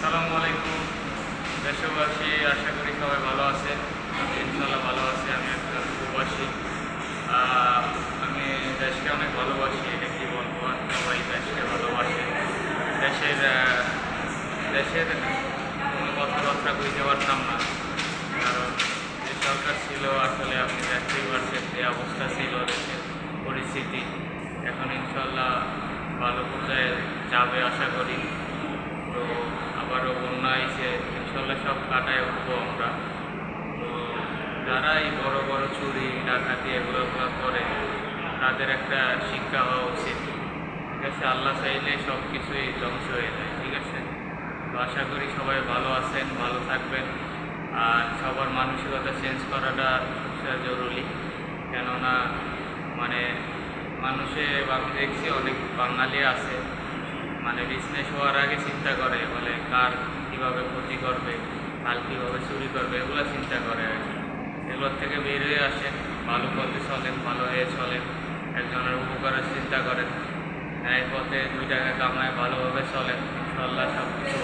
আসসালামু আলাইকুম। দেশবাসী, আশা করি সবাই ভালো আছে আমি ইনশাল্লাহ ভালো আছি, আমি একজন প্রবাসী আমি দেশকে অনেক ভালোবাসি, এটা কি বলব? সবাই দেশকে ভালোবাসে। দেশের দেশের কোনো কথাবার্তা বুঝতে পারতাম না। কারণ যে সরকার ছিল, আসলে আপনি দেখতেই পারছেন যে অবস্থা ছিল, দেশের পরিস্থিতি। এখন ইনশাল্লাহ ভালো পর্যায়ে যাবে, আশা করি। তো আবারও বন্যা এসে ইনশাল্লাহ সব কাটায় উঠবো আমরা। তো যারা এই বড় বড় চুরি, ডাকাতি এগুলো করে, তাদের একটা শিক্ষা হওয়া উচিত। ঠিক আছে? আল্লাহ চাইলে সব কিছুই ধ্বংস হয়ে যায়। ঠিক আছে? তো আশা করি সবাই ভালো আছেন, ভালো থাকবেন। আর সবার মানসিকতা চেঞ্জ করাটা জরুরি। কেননা মানে মানুষে আমি দেখছি অনেক বাঙালি আছে। মানে বিজনেস হওয়ার আগে চিন্তা করে, বলে কার কীভাবে ক্ষতি করবে কাল কীভাবে চুরি করবে, এগুলো চিন্তা করে আর কি। এগুলোর থেকে বের হয়ে আসেন ভালো পথে চলেন, ভালো হয়ে চলেন, একজনের উপকারের চিন্তা করেন, ন্যায় পথে দুই টাকা কামায়, ভালোভাবে চলেন ইনশাল্লাহ সব কিছু